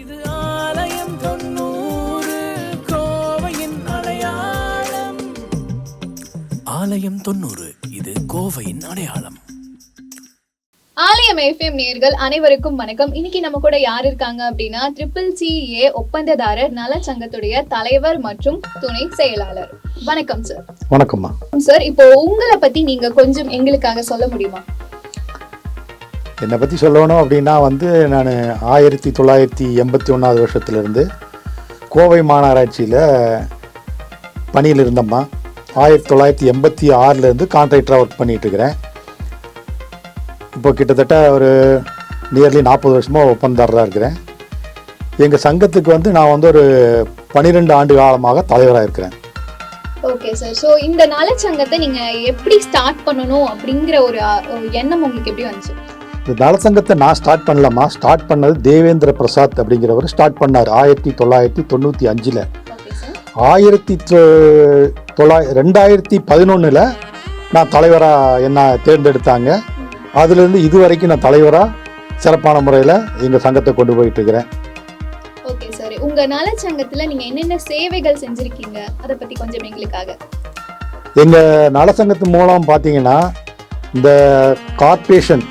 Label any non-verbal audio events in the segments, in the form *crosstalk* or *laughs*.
இது ஆலயம் தொண்ணூறு கோவையின் அடையாளம். ஆலயம் தொண்ணூறு இது கோவையின் அடையாளம். ஆலயம் எஃப்எம் நேர்கள் அனைவருக்கும் வணக்கம். இன்னைக்கு நம்ம கூட யார் இருக்காங்க அப்படின்னா ட்ரிபிள் சிஏ ஒப்பந்ததாரர் நலச்சங்கத்துடைய தலைவர் மற்றும் துணை செயலாளர். வணக்கம் சார் வணக்கம்மா. சார் இப்போ உங்களை பத்தி நீங்க கொஞ்சம் எங்களுக்காக சொல்ல முடியுமா? என்னை பற்றி சொல்லணும் அப்படின்னா வந்து நான் ஆயிரத்தி தொள்ளாயிரத்தி எண்பத்தி ஒன்றாவது வருஷத்துலேருந்து கோவை மாநகராட்சியில் பணியில் இருந்தம்மா. ஆயிரத்தி தொள்ளாயிரத்தி எண்பத்தி ஆறுலேருந்து கான்ட்ராக்டராக ஒர்க் பண்ணிகிட்ருக்கிறேன் இப்போ கிட்டத்தட்ட ஒரு நியர்லி நாற்பது வருஷமாக ஒப்பந்தாரராக இருக்கிறேன். எங்கள் சங்கத்துக்கு வந்து நான் வந்து ஒரு பன்னிரெண்டு ஆண்டு காலமாக தலைவராக இருக்கிறேன். ஓகே சார் ஸோ இந்த நலச்சங்கத்தை நீங்கள் எப்படி ஸ்டார்ட் பண்ணணும் அப்படிங்கிற ஒரு எண்ணம் உங்களுக்கு எப்படி வந்துச்சு? இந்த நலசங்கத்தை நான் ஸ்டார்ட் பண்ணலாமா? ஸ்டார்ட் பண்ணது தேவேந்திர பிரசாத் அப்படிங்கிறவர் ஸ்டார்ட் பண்ணார் ஆயிரத்தி தொள்ளாயிரத்தி தொண்ணூற்றி அஞ்சில். ஆயிரத்தி தொள்ளாய் ரெண்டாயிரத்தி பதினொன்றில் நான் தலைவராக என்ன தேர்ந்தெடுத்தாங்க. அதுலேருந்து இது வரைக்கும் நான் தலைவராக சிறப்பான முறையில் எங்கள் சங்கத்தை கொண்டு போயிட்டு இருக்கிறேன் ஓகே சார் உங்க நலச்சங்கத்துல நீங்க என்னென்ன சேவைகள் செஞ்சிருக்கீங்க? அதை பத்தி கொஞ்சம் எங்களுக்காக. எங்கள் நலசங்கத்து மூலம் பார்த்தீங்கன்னா இந்த கார்ப்பரேஷன்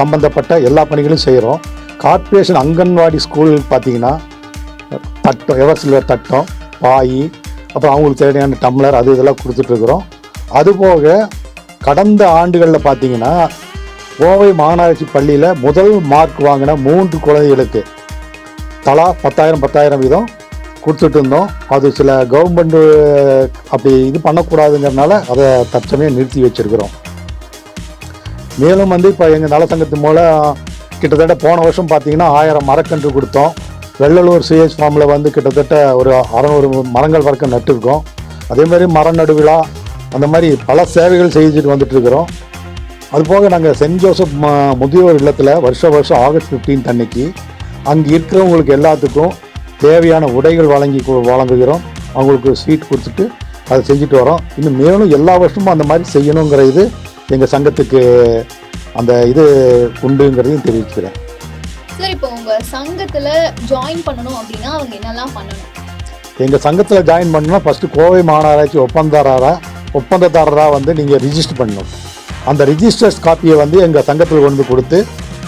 சம்பந்தப்பட்ட எல்லா பணிகளும் செய்கிறோம் கார்ப்பரேஷன் அங்கன்வாடி ஸ்கூல் பார்த்தீங்கன்னா தட்டம் எவர் சில்வர் தட்டம் பாய் அப்புறம் அவங்களுக்கு தேவையான டம்ளர் அது இதெல்லாம் கொடுத்துட்ருக்குறோம் அதுபோக கடந்த ஆண்டுகளில் பார்த்தீங்கன்னா கோவை மாநகராட்சி பள்ளியில் முதல் மார்க் வாங்கின மூன்று குழந்தைகளுக்கு தலா பத்தாயிரம் பத்தாயிரம் வீதம் கொடுத்துட்டு இருந்தோம். அது சில கவர்மெண்ட்டு அப்படி இது பண்ணக்கூடாதுங்கிறனால அதை தற்சமயம் நிறுத்தி வச்சிருக்கிறோம். மேலும் வந்து இப்போ எங்கள் நலசங்கத்து மூலம் கிட்டத்தட்ட போன வருஷம் பார்த்தீங்கன்னா ஆயிரம் மரக்கன்று கொடுத்தோம். வெள்ளலூர் சிஎஸ் ஃபார்மில் வந்து கிட்டத்தட்ட ஒரு அறநூறு மரங்கள் வரைக்கும் நட்டுருக்கோம். அதே மாதிரி மர நடுவிழா அந்த மாதிரி பல சேவைகள் செஞ்சுட்டு வந்துட்டுருக்கிறோம். அதுபோக நாங்கள் சென்ட் ஜோசப் ம- முதியோர் இல்லத்தில் வருஷ வருஷம் ஆகஸ்ட் 15 அன்னைக்கு அங்கே இருக்கிறவங்களுக்கு எல்லாத்துக்கும் தேவையான உடைகள் வழங்கி வழங்குகிறோம். அவங்களுக்கு ஸ்வீட் கொடுத்துட்டு அதை செஞ்சுட்டு வரோம். இன்னும் மேலும் எல்லா வருஷமும் அந்த மாதிரி செய்யணுங்கிற இது எங்கள் சங்கத்துக்கு அந்த இது உண்டுங்கிறதையும் தெரிவிச்சுக்கிறேன். சார் இப்போ உங்க சங்கத்துல ஜாயின் பண்ணணும் அப்படின்னா அவங்க என்னெல்லாம் பண்ணணும்? எங்கள் சங்கத்தில் ஜாயின் பண்ணணும்னா ஃபஸ்ட்டு கோவை மாநகராட்சி ஒப்பந்ததாரராக ஒப்பந்ததாரராக வந்து நீங்கள் ரிஜிஸ்டர் பண்ணணும். அந்த ரிஜிஸ்டர்ஸ் காப்பியை வந்து எங்கள் சங்கத்தில் கொண்டு கொடுத்து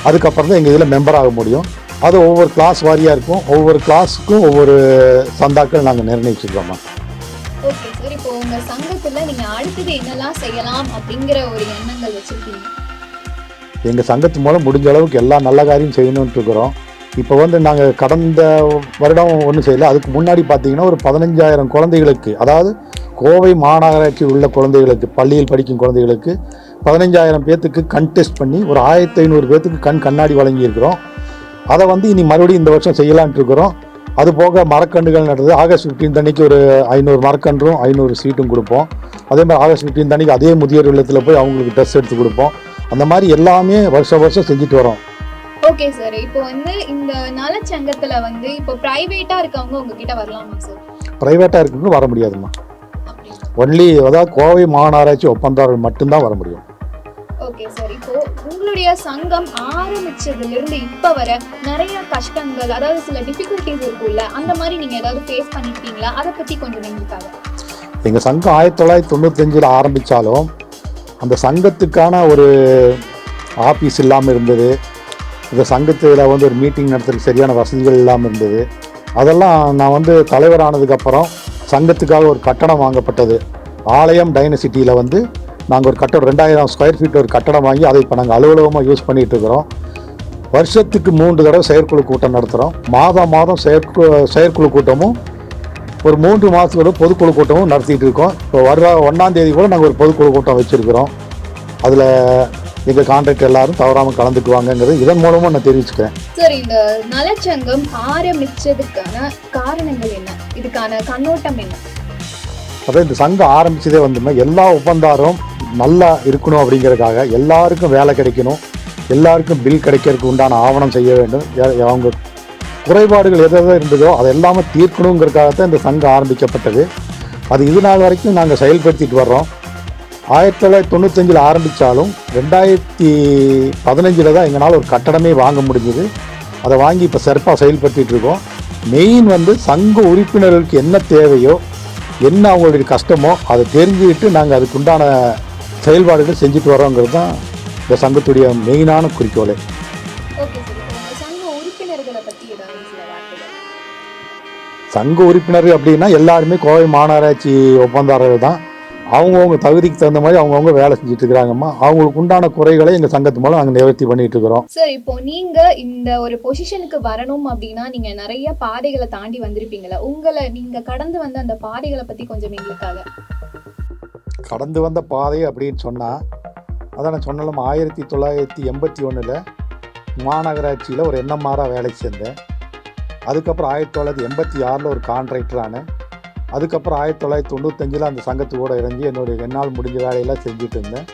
அதுக்கப்புறம் தான் எங்கள் இதில் மெம்பர் ஆக முடியும். அது ஒவ்வொரு கிளாஸ் வாரியாக இருக்கும். ஒவ்வொரு கிளாஸுக்கும் ஒவ்வொரு சந்தாக்கள் நாங்கள் நிர்ணயிச்சிருக்கோம்மா ஓகே உங்க சங்கத்துல நீங்க அடுத்தது என்னெல்லாம் செய்யலாம் அப்படிங்கிற ஒரு எண்ணங்கள் வச்சிருக்கீங்க? எங்கள் சங்கத்து மூலம் முடிஞ்ச அளவுக்கு எல்லா நல்ல காரியம் செய்யணும்னு இருக்கிறோம். இப்போ வந்து நாங்கள் கடந்த வருடம் ஒன்றும் செய்யல. அதுக்கு முன்னாடி பார்த்தீங்கன்னா ஒரு பதினஞ்சாயிரம் குழந்தைகளுக்கு அதாவது கோவை மாநகராட்சி உள்ள குழந்தைகளுக்கு பள்ளியில் படிக்கும் குழந்தைகளுக்கு பதினஞ்சாயிரம் பேர்த்துக்கு கண் டெஸ்ட் பண்ணி ஒரு ஆயிரத்தி ஐநூறு பேர்த்துக்கு கண் கண்ணாடி வழங்கியிருக்கிறோம். அதை வந்து இனி மறுபடியும் இந்த வருஷம் செய்யலான்ட்டு இருக்கிறோம். அது போக மரக்கன்றுகள் நடுறது. ஆகஸ்ட் 15 அன்னைக்கு ஒரு ஐநூறு மரக்கன்றும் ஐநூறு சீட்டும் கொடுப்போம். அதே மாதிரி ஆகஸ்ட் 15 அன்னைக்கு அதே முதியோர் இல்லத்தில் போய் அவங்களுக்கு ட்ரெஸ் எடுத்து கொடுப்போம். அந்த மாதிரி எல்லாமே வருஷம் வருஷம் செஞ்சுட்டு வரோம். ஓகே சார் இப்போ வந்து இந்த நலச்சங்கத்துல வந்து இப்போ பிரைவேட்டா இருக்கவங்க உங்ககிட்ட வரலாமா சார் ப்ரைவேட்டாக இருக்கவங்க வர முடியாதும்மா. அப்படி ஒன்லி அதாவது கோவை மாநகராட்சி ஒப்பந்தாரர்கள் மட்டும்தான் வர முடியும். ஓகே சார் இப்போ உங்களுடைய சங்கம் ஆரம்பிச்சதுல இருந்து இப்ப வர நிறைய கஷ்டங்கள் அதாவது சில டிஃபிகல்ட்டிஸ் இருக்கும்ல அந்த மாதிரி நீங்க ஏதாவது ஃபேஸ் பண்ணிருக்கீங்களா? அதை பத்தி கொஞ்சம் எங்களுக்காக எங்கள் சங்கம் ஆயிரத்தி தொள்ளாயிரத்தி தொண்ணூத்தஞ்சில் ஆரம்பித்தாலும் அந்த சங்கத்துக்கான ஒரு ஆஃபீஸ் இல்லாமல் இருந்தது. இந்த சங்கத்தில் வந்து ஒரு மீட்டிங் நடத்துறதுக்கு சரியான வசதிகள் இல்லாமல் இருந்தது. அதெல்லாம் நான் வந்து தலைவரானதுக்கப்புறம் சங்கத்துக்காக ஒரு கட்டணம் வாங்கப்பட்டது. ஆலயம் டைனசிட்டியில் வந்து நாங்கள் ஒரு கட்டடம் ரெண்டாயிரம் ஸ்கொயர் ஃபீட் ஒரு கட்டடம் வாங்கி அதை இப்போ நாங்கள் அலுவலகமாக யூஸ் பண்ணிகிட்டு இருக்கிறோம். வருஷத்துக்கு மூன்று தடவை செயற்குழு கூட்டம் நடத்துகிறோம் மாதம் மாதம் செயற்கு செயற்குழு கூட்டமும் ஒரு மூன்று மாதத்துக்கு பொதுக்குழு கூட்டமும் நடத்திட்டு இருக்கோம். இப்போ வர்ற ஒன்றாம் தேதி கூட நாங்கள் ஒரு பொதுக்குழு கூட்டம் வச்சுருக்கிறோம். அதில் எங்கள் கான்ட்ராக்ட் எல்லாரும் தவறாமல் கலந்துக்குவாங்கங்கிறது இதன் மூலமாக நான் தெரிவிச்சுக்கிறேன். சார் இந்த நலச்சங்கம் ஆரம்பிச்சதுக்கான காரணங்கள் என்ன? இதுக்கான கண்ணோட்டம் என்ன? அதாவது இந்த சங்கம் ஆரம்பித்ததே வந்துமே எல்லா ஒப்பந்தாரும் நல்லா இருக்கணும் அப்படிங்கிறதுக்காக எல்லாருக்கும் வேலை கிடைக்கணும். எல்லாருக்கும் பில் கிடைக்கிறதுக்கு உண்டான ஆவணம் செய்ய வேண்டும். அவங்க குறைபாடுகள் எது எது இருந்ததோ அதை எல்லாமே தீர்க்கணுங்கிறதுக்காகத்தான் இந்த சங்கம் ஆரம்பிக்கப்பட்டது. அது இது நாள் வரைக்கும் நாங்கள் செயல்படுத்திட்டு வர்றோம். ஆயிரத்தி தொள்ளாயிரத்தி தொண்ணூத்தஞ்சில் ஆரம்பித்தாலும் ரெண்டாயிரத்தி பதினஞ்சில் தான் எங்களால் ஒரு கட்டடமே வாங்க முடிஞ்சுது. அதை வாங்கி இப்போ சிறப்பாக செயல்படுத்திகிட்டு இருக்கோம். மெயின் வந்து சங்க உறுப்பினர்களுக்கு என்ன தேவையோ என்ன அவங்களுடைய கஷ்டமோ அதை தெரிஞ்சுக்கிட்டு நாங்கள் அதுக்குண்டான செயல்பாடுகள் செஞ்சுட்டு வரோங்கிறது தான் இந்த சங்கத்துடைய மெயினான குறிக்கோளே. சங்க உறுப்பினர் அப்படின்னா எல்லாருமே கோவை மாநகராட்சி ஒப்பந்தாரர்கள் தான். அவங்கவுங்க தகுதிக்கு தகுந்த மாதிரி அவங்கவுங்க வேலை செஞ்சுட்டு இருக்கிறாங்கம்மா அவங்களுக்கு உண்டான குறைகளை எங்கள் சங்கத்து மூலம் நாங்கள் நிவர்த்தி பண்ணிட்டு இருக்கிறோம் சார் இப்போ நீங்க இந்த ஒரு பொசிஷனுக்கு வரணும் அப்படின்னா நீங்க நிறைய பாதைகளை தாண்டி வந்திருப்பீங்களா உங்களை நீங்க கடந்து வந்த அந்த பாதைகளை பத்தி கொஞ்சம் எங்களுக்காக. கடந்து வந்த பாதை அப்படின்னு சொன்னால் அதான் நான் சொன்னாலும் ஆயிரத்தி தொள்ளாயிரத்தி எண்பத்தி ஒன்றில் மாநகராட்சியில் ஒரு என்எம்ஆராக வேலைக்கு சேர்ந்தேன். அதுக்கப்புறம் ஆயிரத்தி தொள்ளாயிரத்தி எண்பத்தி ஆறில் ஒரு கான்ட்ராக்டர் ஆனேன். அதுக்கப்புறம் ஆயிரத்தி தொள்ளாயிரத்தி தொண்ணூத்தஞ்சில் அந்த சங்கத்து கூட இறங்கி என்னுடைய என்னால் முடிஞ்ச வேலையெல்லாம் செஞ்சுட்டு இருந்தேன்.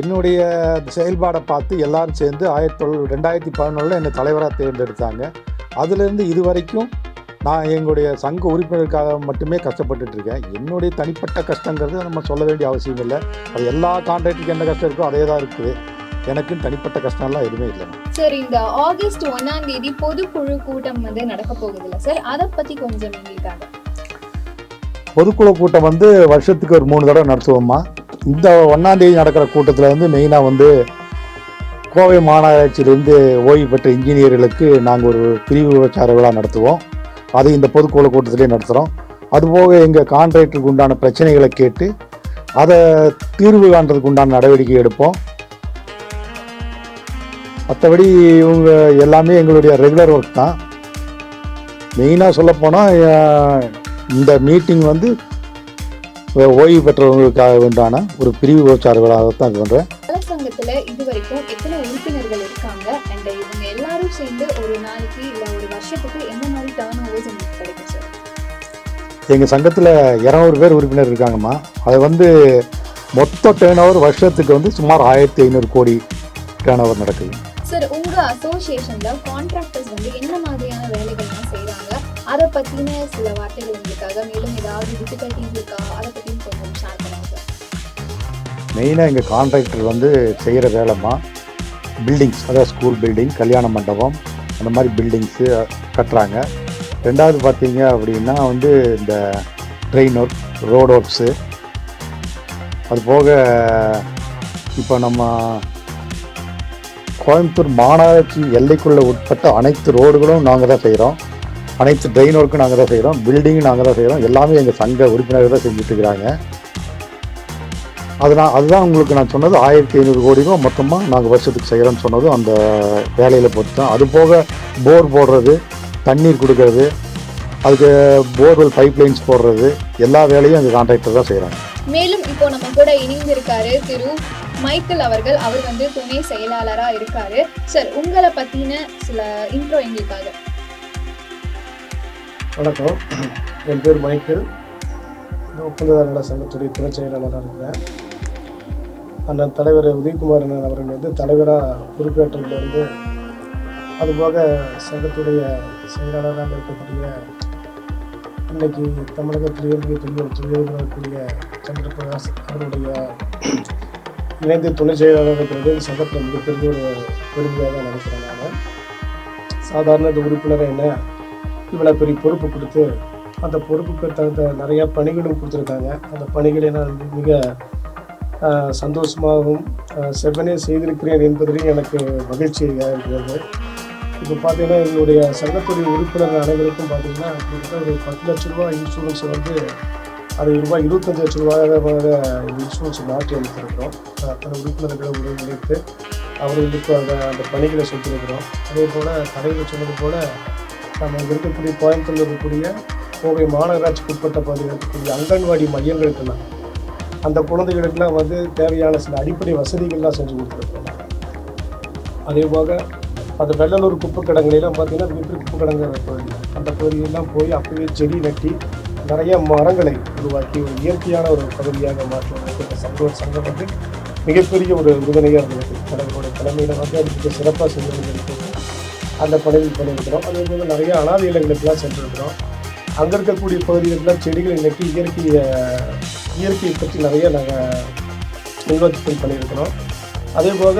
என்னுடைய செயல்பாடை பார்த்து எல்லாரும் சேர்ந்து ஆயிரத்தி தொள் ரெண்டாயிரத்தி பதினொன்றில் என்னை தலைவராக தேர்ந்தெடுத்தாங்க. அதுலேருந்து இது வரைக்கும் நான் எங்களுடைய சங்க உறுப்பினருக்காக மட்டுமே கஷ்டப்பட்டுட்ருக்கேன் என்னுடைய தனிப்பட்ட கஷ்டங்கிறது நம்ம சொல்ல வேண்டிய அவசியம் இல்லை. அது எல்லா கான்ட்ராக்டுக்கு என்ன கஷ்டம் இருக்கோ அதே தான் இருக்குது. எனக்கும் தனிப்பட்ட கஷ்டம்லாம் எதுவுமே இல்லை. சார் இந்த ஆகஸ்ட் ஒன்னாம் தேதி பொதுக்குழு கூட்டம் வந்து நடக்க போகுதுல்ல சார்? அதை பற்றி கொஞ்சம் எங்களுக்காக பொதுக்குழு கூட்டம் வந்து வருஷத்துக்கு ஒரு மூணு தடவை நடத்துவோம்மா. இந்த ஒன்றாந்தேதி நடக்கிற கூட்டத்தில் வந்து மெயினாக வந்து கோவை மாநகராட்சியிலேருந்து ஓய்வு பெற்ற இன்ஜினியர்களுக்கு நாங்கள் ஒரு பிரிவு விபச்சார விழா நடத்துவோம். அது இந்த பொதுக்குழு கூட்டத்திலே நடத்துகிறோம் அதுபோக எங்கள் கான்ட்ராக்டருக்கு உண்டான பிரச்சனைகளை கேட்டு அதை தீர்வு காண்றதுக்கு உண்டான நடவடிக்கை எடுப்போம். மற்றபடி இவங்க எல்லாமே எங்களுடைய ரெகுலர் ஒர்க் தான். மெயினாக சொல்லப்போனால் இந்த மீட்டிங் வந்து ஓய்வு பெற்றவங்களுக்காக உண்டான ஒரு பிரிவு விபச்சார விழாவை தான் இது பண்ணுறேன் சங்கத்துல இது வரைக்கும் எத்தனை உறுப்பினர்கள் இருக்காங்க? அண்ட் இவங்க எல்லாரும் சேர்ந்து ஒரு நாளைக்கு இல்ல ஒரு வருஷத்துக்கு எந்த மாதிரி டேர்ன் ஓவர்ஸ் உங்களுக்கு கிடைக்கும் சார் எங்கள் சங்கத்தில் இரநூறு பேர் உறுப்பினர் இருக்காங்கம்மா. அது வந்து மொத்த டேர்ன் ஓவர் வருஷத்துக்கு வந்து சுமார் ஆயிரத்தி ஐநூறு கோடி டேர்ன் ஓவர் நடக்குது. சார் உங்க அசோசியேஷன்ல கான்ட்ராக்டர்ஸ் வந்து என்ன மாதிரியான வேலைகள்லாம் செய்றாங்க? அதை பற்றின சில வார்த்தைகள் உங்களுக்காக மேலும் ஏதாவது டிஃபிகல்ட்டிஸ் இருக்கா அதை பற்றியும் கொஞ்சம் ஷேர் பண்ணுங்க மெயினாக எங்கள் கான்ட்ராக்டர் வந்து செய்கிற வேலைம்மா பில்டிங்ஸ் அதாவது ஸ்கூல் பில்டிங் கல்யாண மண்டபம் அந்த மாதிரி பில்டிங்ஸு கட்டுறாங்க. ரெண்டாவது பார்த்தீங்க அப்படின்னா வந்து இந்த ட்ரெயின் ஒர்க் ரோட் ஒர்க்ஸு அது போக இப்போ நம்ம கோயம்புத்தூர் மாநகராட்சி எல்லைக்குள்ளே உட்பட்ட அனைத்து ரோடுகளும் நாங்கள் தான் செய்கிறோம் அனைத்து ட்ரெயின் ஒர்க்கும் நாங்கள் தான் செய்கிறோம் பில்டிங்கும் நாங்கள் தான் செய்கிறோம் எல்லாமே எங்கள் சங்க உறுப்பினர்கள் தான் செஞ்சுட்டு இருக்கிறாங்க அதனால் அதுதான் உங்களுக்கு நான் சொன்னது. ஆயிரத்தி ஐநூறு கோடிக்கும் மொத்தமாக நாங்கள் வருஷத்துக்கு செய்கிறோம்னு சொன்னதும் அந்த வேலையில் பொறுத்து தான் அது போக போர் போடுறது தண்ணீர் கொடுக்கறது அதுக்கு போர்வெல் பைப் லைன்ஸ் போடுறது எல்லா வேலையும் அந்த கான்ட்ராக்டர் தான் செய்கிறாங்க மேலும் இப்போ நம்ம கூட இணைந்திருக்காரு திரு மைக்கேல் அவர்கள். அவர் வந்து துணை செயலாளராக இருக்காரு. சார் உங்களை பற்றின சில இன்ட்ரோ எங்களுக்காக. வணக்கம். என் பேர் மைக்கேல். இந்த சங்கத்துடைய துணை செயலாளராக இருக்கிறேன். அண்ணன் தலைவர் உதயகுமார் அண்ணன் அவர்கள் வந்து தலைவராக பொறுப்பேற்றதுலேருந்து அதுபோக சங்கத்துடைய செயலாளராக இருக்கக்கூடிய இன்னைக்கு தமிழகத்திலேயே மிகப்பெரிய ஒரு இருக்கக்கூடிய சந்திரபிரகாஷ் அவருடைய இணைந்து துணை செயலாளர் இருக்கிறது. சங்கத்தில் மிகப்பெரிய ஒரு பெருமையாக தான் நினைக்கிறேன் நான். சாதாரண இந்த உறுப்பினரை என்ன இவ்வளோ பெரிய பொறுப்பு கொடுத்து அந்த பொறுப்புக்கு தகுந்த நிறையா பணிகளும் கொடுத்துருக்காங்க. அந்த பணிகளை நான் மிக சந்தோஷமாகவும் செவ்வனே செய்திருக்கிறேன் என்பதிலும் எனக்கு மகிழ்ச்சியாக இருக்கிறது இப்போ பார்த்தீங்கன்னா எங்களுடைய சங்கத்துறை உறுப்பினர் அனைவருக்கும் பார்த்தீங்கன்னா கிட்டத்தட்ட ஒரு பத்து லட்ச ரூபா இன்சூரன்ஸ் வந்து அது ரூபாய் இருபத்தஞ்சு லட்ச ரூபாயாக இன்சூரன்ஸ் மாற்றி அளித்திருக்கிறோம் அத்தனை உறுப்பினர்களை ஒருங்கிணைத்து அவர்களுக்கு அந்த அந்த பணிகளை சொல்லியிருக்கிறோம் அதே போல் தலைவர் சொன்னது போல் நம்ம இங்கே இருக்கக்கூடிய கோயம்புத்தூரில் இருக்கக்கூடிய கோவை மாநகராட்சிக்கு உட்பட்ட பகுதியில் இருக்கக்கூடிய அங்கன்வாடி மையங்களுக்கெல்லாம் அந்த குழந்தைகளுக்கெல்லாம் வந்து தேவையான சில அடிப்படை வசதிகள்லாம் செஞ்சு கொடுத்துருக்கோம். அதே போக அந்த வெள்ளலூர் குப்பை கிடங்குலாம் பார்த்தீங்கன்னா மிகப்பெரிய குப்பை கிடங்குற பகுதி? அந்த பகுதியெல்லாம் போய் அப்பவே செடி நட்டி நிறைய மரங்களை உருவாக்கி ஒரு இயற்கையான ஒரு பகுதியாக மாற்றுவதற்கு இந்த சங்கம் சங்கம் வந்து மிகப்பெரிய ஒரு உறுதுணையாக இருந்தது. கடவுளுடைய தலைமையில் வந்து அது மிக சிறப்பாக செஞ்சு கொண்டிருக்கிறது அந்த பணிகள் பண்ணியிருக்கிறோம் அது வந்து நிறைய அனாதை இல்லங்களுக்கெல்லாம் சென்றிருக்கிறோம். அங்கே இருக்கக்கூடிய பகுதிகளுக்கெல்லாம் செடிகள் இன்றைக்கி இயற்கையை இயற்கையை பற்றி நிறைய நாங்கள் நிர்வாகத்தில் பண்ணியிருக்கிறோம். அதே போக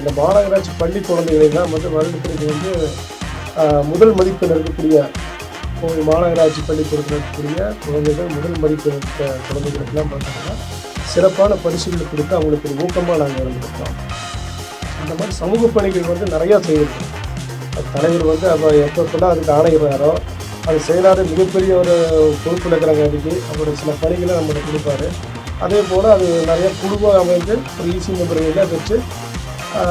இந்த மாநகராட்சி பள்ளி குழந்தைகளெல்லாம் வந்து வருடத்திற்கு வந்து முதல் மதிப்பெண் இருக்கக்கூடிய மாநகராட்சி பள்ளிக்கூடத்தில் இருக்கக்கூடிய குழந்தைகள் முதல் மதிப்பெண் இருக்க குழந்தைகளுக்கெல்லாம் பார்த்தீங்கன்னா சிறப்பான பரிசுகளை கொடுத்து அவங்களுக்கு ஒரு ஊக்கமாக நாங்கள் இருந்திருக்கோம் அந்த மாதிரி சமூக பணிகள் வந்து நிறையா செய்திருக்கோம் தலைவர் வந்து அப்போ எப்பப்பெல்லாம் அதுக்கு ஆணையிடுறாரோ அது செயலாளர் மிகப்பெரிய ஒரு பொறுப்பில் இருக்கிறங்காட்டிக்கு அவரோட சில பணிகளை நம்மளுக்கு கொடுப்பாரு. அதே போல் அது நிறைய குழுவாக அமைந்து ஒரு ஈசி மெம்பர்களை வச்சு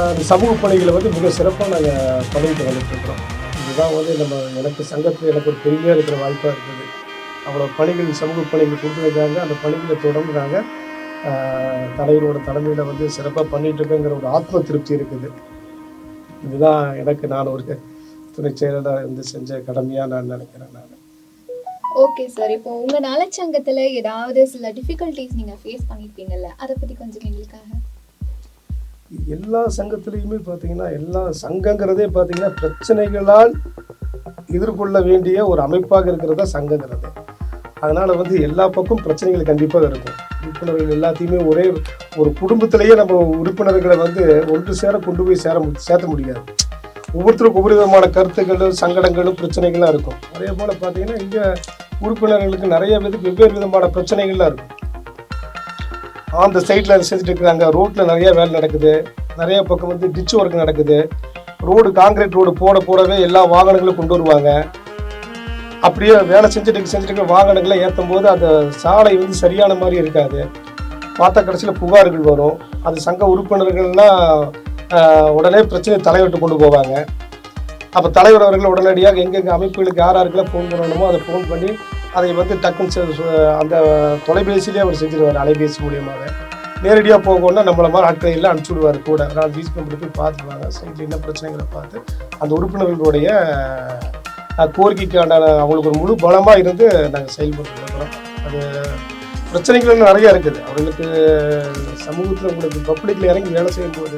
அந்த சமூக பணிகளை வந்து மிக சிறப்பாக நாங்கள் பண்ணிட்டு வந்துட்டுருக்கிறோம் இதுதான் வந்து நம்ம எனக்கு சங்கத்தில் எனக்கு ஒரு பெருமையாக இருக்கிற வாய்ப்பாக இருக்குது. அவ்வளோ பணிகள் சமூக பணிகள் கொடுத்துருக்காங்க அந்த பணிகளை தொடர்ந்து நாங்கள் தலைவரோட தலைமையில் வந்து சிறப்பாக பண்ணிகிட்டு இருக்கேங்கிற ஒரு ஆத்ம திருப்தி இருக்குது. இதுதான் எனக்கு நான் ஒரு துணை செயலாளர் இருந்து செஞ்ச கடமையாக நான் நினைக்கிறேன் நான். ஓகே சார் இப்போ உங்க நலச்சங்கத்துல ஏதாவது சில டிஃபிகல்ட்டிஸ் நீங்க ஃபேஸ் பண்ணிருப்பீங்கல்ல அதை பத்தி கொஞ்சம் எங்களுக்காக. எல்லா சங்கத்திலையுமே பார்த்தீங்கன்னா எல்லா சங்கங்கிறதே பார்த்தீங்கன்னா பிரச்சனைகளால் எதிர்கொள்ள வேண்டிய ஒரு அமைப்பாக இருக்கிறதா சங்கங்கிறது. அதனால் வந்து எல்லா பக்கம் பிரச்சனைகள் கண்டிப்பாக இருக்கும். உறுப்பினர்கள் எல்லாத்தையுமே ஒரே ஒரு குடும்பத்திலேயே நம்ம உறுப்பினர்களை வந்து ஒன்று சேர கொண்டு போய் சேர சேர்த்த முடியாது. ஒவ்வொருத்தருக்கும் ஒவ்வொரு விதமான கருத்துக்களும் சங்கடங்களும் பிரச்சனைகள்லாம் இருக்கும். அதே போல் பார்த்தீங்கன்னா இங்கே உறுப்பினர்களுக்கு நிறைய வித வெவ்வேறு விதமான பிரச்சனைகள்லாம் இருக்கும். அந்த சைடில் செஞ்சுட்டு இருக்கிறாங்க ரோட்டில் நிறைய வேலை நடக்குது. நிறைய பக்கம் வந்து டிச் ஒர்க் நடக்குது. ரோடு காங்கிரீட் ரோடு போட போடவே எல்லா வாகனங்களும் கொண்டு வருவாங்க. அப்படியே வேலை செஞ்சுட்டு செஞ்சுட்டு வாகனங்களை ஏற்றும் போது அந்த சாலை வந்து சரியான மாதிரி இருக்காது. பார்த்தா கடைசியில் புகார்கள் வரும். அது சங்க உறுப்பினர்கள்லாம் உடனே பிரச்சனை தலைவர்கிட்ட கொண்டு போவாங்க. அப்போ தலைவர் அவர்கள் உடனடியாக எங்கெங்கே அமைப்புகளுக்கு யார் யாருக்கெல்லாம் ஃபோன் பண்ணணுமோ அதை ஃபோன் பண்ணி அதை வந்து டக்குன்னு அந்த தொலைபேசியிலே அவர் செஞ்சிருவார் அலைபேசி மூலியமாக நேரடியாக போகணும்னா நம்மளை மாதிரி ஆட்களை எல்லாம் அனுப்பிச்சி விடுவார் கூட. நான் வீஸ் கம்பெனி போய் பார்த்துருவாங்க சைட்டில் என்ன பிரச்சனைகளை பார்த்து அந்த உறுப்பினர்களுடைய கோரிக்கைக்கான அவங்களுக்கு ஒரு முழு பலமாக இருந்து நாங்கள் செயல்பட்டு இருக்கிறோம். அது பிரச்சனைகள் நிறைய இருக்குது. அவங்களுக்கு சமூகத்தில் உங்களுக்கு பப்ளிக்கில் இறங்கி வேலை செய்யும்போது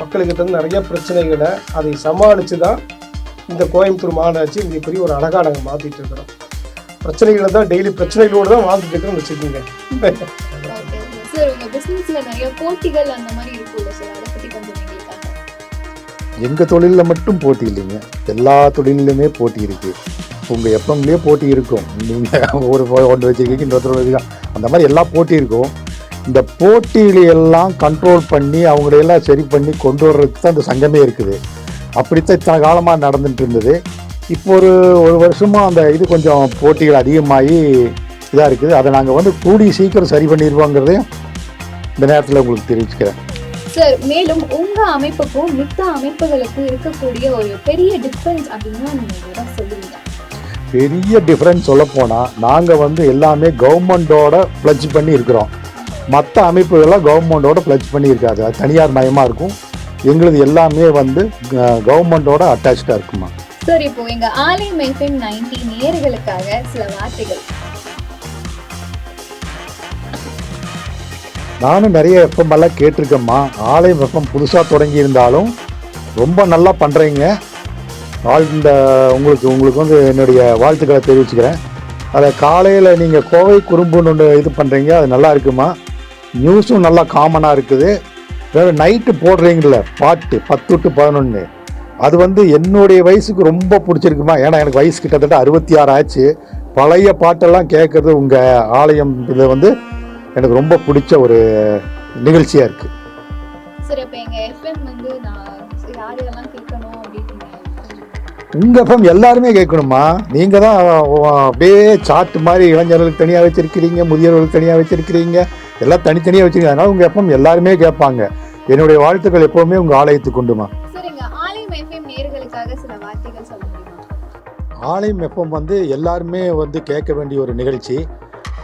மக்களுக்கு இருந்து நிறைய பிரச்சனைகளை அதை சமாளித்து தான் இந்த கோயம்புத்தூர் மாநகராட்சி இங்கே பெரிய ஒரு அழகாக நாங்கள் மாற்றிட்டு இருக்கிறோம். பிரச்சனைகளை தான் டெய்லி பிரச்சனைகளோடு தான் வாழ்ந்துட்டு இருக்கிறோம்னு வச்சுக்கோங்க. *laughs* எங்கள் தொழிலில் மட்டும் போட்டி இல்லைங்க. எல்லா தொழிலுமே போட்டி இருக்குது உங்கள் எஃப்எம்லேயே போட்டி இருக்கும். நீங்கள் ஒரு ஒன்று வச்சுருக்கீங்க இன்னொருத்தர் வச்சுருக்கீங்க அந்த மாதிரி எல்லா போட்டி இருக்கும். இந்த போட்டியிலையெல்லாம் எல்லாம் கண்ட்ரோல் பண்ணி அவங்களையெல்லாம் சரி பண்ணி கொண்டு வர்றதுக்கு தான் இந்த சங்கமே இருக்குது. அப்படித்தான் இத்தனை காலமாக நடந்துட்டு இருந்தது. இப்போ ஒரு ஒரு வருஷமாக அந்த இது கொஞ்சம் போட்டிகள் அதிகமாகி இதாக இருக்குது. அதை நாங்கள் வந்து கூடி சீக்கிரம் சரி பண்ணிடுவோங்கிறதையும் இந்த நேரத்தில் உங்களுக்கு தெரிவிச்சுக்கிறேன். சார் மேலும் உங்க அமைப்புக்கும் மித்த அமைப்புகளுக்கும் இருக்கக்கூடிய ஒரு பெரிய டிஃபரன்ஸ் அப்படின்னா நீங்க சொல்லுவீங்க பெரிய டிஃப்ரென்ஸ் சொல்ல போனால் நாங்கள் வந்து எல்லாமே கவர்மெண்டோட ப்ளட்ஜ் பண்ணி இருக்கிறோம். மற்ற அமைப்புகள்லாம் கவர்மெண்டோட ப்ளட்ஜ் பண்ணி இருக்காது. அது தனியார் மயமாக இருக்கும். எங்களுது எல்லாமே வந்து கவர்மெண்டோட அட்டாச்சாக இருக்குமா? சார் இப்போ எங்க ஆலயம் எஃப்எம் நைன்டி நேயர்களுக்காக சில வார்த்தைகள். நானும் நிறைய எஃப்எம்மெல்லாம் கேட்டிருக்கேம்மா. ஆலயம் எஃப்எம் புதுசாக தொடங்கி இருந்தாலும் ரொம்ப நல்லா பண்ணுறீங்க வாழ் இந்த உங்களுக்கு உங்களுக்கு வந்து என்னுடைய வாழ்த்துக்களை தெரிவிச்சுக்கிறேன். அதை காலையில் நீங்கள் கோவை குறும்புன்னு ஒன்று இது பண்ணுறீங்க அது நல்லா இருக்குமா? நியூஸும் நல்லா காமனாக இருக்குது. வேறு நைட்டு போடுறீங்கள பாட்டு பத்து டு பதினொன்று அது வந்து என்னுடைய வயசுக்கு ரொம்ப பிடிச்சிருக்குமா? ஏன்னா எனக்கு வயசு கிட்டத்தட்ட அறுபத்தி ஆறு ஆச்சு. பழைய பாட்டெல்லாம் கேட்குறது உங்கள் ஆலயம் இதில் வந்து எனக்கு ரொம்ப பிடிச்ச ஒரு நிகழ்ச்சியாக இருக்குது சார் இப்போ எங்க எஃப்எம் வந்து நான் யார் யாரெல்லாம் கேட்கணும் அப்படின்னு கொஞ்சம் உங்கள் எஃப்எம் எல்லாருமே கேட்கணுமா? நீங்கள் தான் அப்படியே சாட்டு மாதிரி இளைஞர்களுக்கு தனியாக வச்சுருக்கிறீங்க முதியவர்களுக்கு தனியாக வச்சுருக்கிறீங்க எல்லாம் தனித்தனியாக வச்சுருக்கீங்க. அதனால் உங்கள் எஃப்எம் எல்லாருமே கேட்பாங்க. என்னுடைய வாழ்த்துக்கள் எப்போவுமே உங்கள் ஆலயத்துக்கு முடியுமா? ஆலயம் எஃப்எம் வந்து எல்லாருமே வந்து கேட்க வேண்டிய ஒரு நிகழ்ச்சி.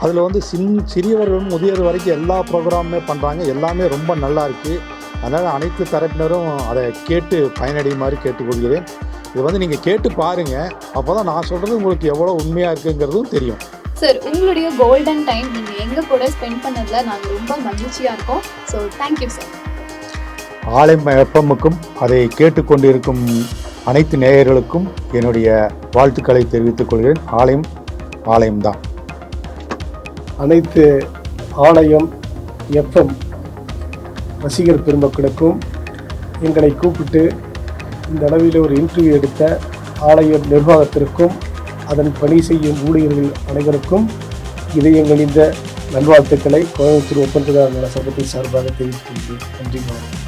அதில் வந்து சின் சிறியவர்கள் முதியவர் வரைக்கும் எல்லா ப்ரோக்ராமுமே பண்ணுறாங்க எல்லாமே ரொம்ப நல்லா இருக்குது அதனால் அனைத்து தரப்பினரும் அதை கேட்டு பயனடையுமாறு கேட்டுக்கொள்கிறேன். இது வந்து நீங்கள் கேட்டு பாருங்கள் அப்போ தான் நான் சொல்கிறது உங்களுக்கு எவ்வளோ உண்மையாக இருக்குங்கிறதும் தெரியும். சார் உங்களுடைய கோல்டன் டைம் நீங்க எங்க கூட ஸ்பெண்ட் பண்ணதுல நாங்க ரொம்ப மகிழ்ச்சியா இருக்கோம். ஸோ தேங்க்யூ சார் ஆலயம் எஃப்எம்முக்கும் அதை கேட்டுக்கொண்டு இருக்கும் அனைத்து நேயர்களுக்கும் என்னுடைய வாழ்த்துக்களை தெரிவித்துக் கொள்கிறேன். ஆலயம் ஆலயம்தான் அனைத்து ஆலயம் எஃப்எம் ரசிகர் பெருமக்களுக்கும் எங்களை கூப்பிட்டு இந்த அளவில் ஒரு இன்டர்வியூ எடுத்த ஆலய நிர்வாகத்திற்கும் அதன் பணி செய்யும் ஊழியர்கள் அனைவருக்கும் இதயங்களிந்த நல்வாழ்த்துக்களை கோயம்புத்தூர் ஒப்பந்ததாரர் சங்கத்தின் சார்பாக தெரிவித்துக் கொள்கிறேன். நன்றி வணக்கம்.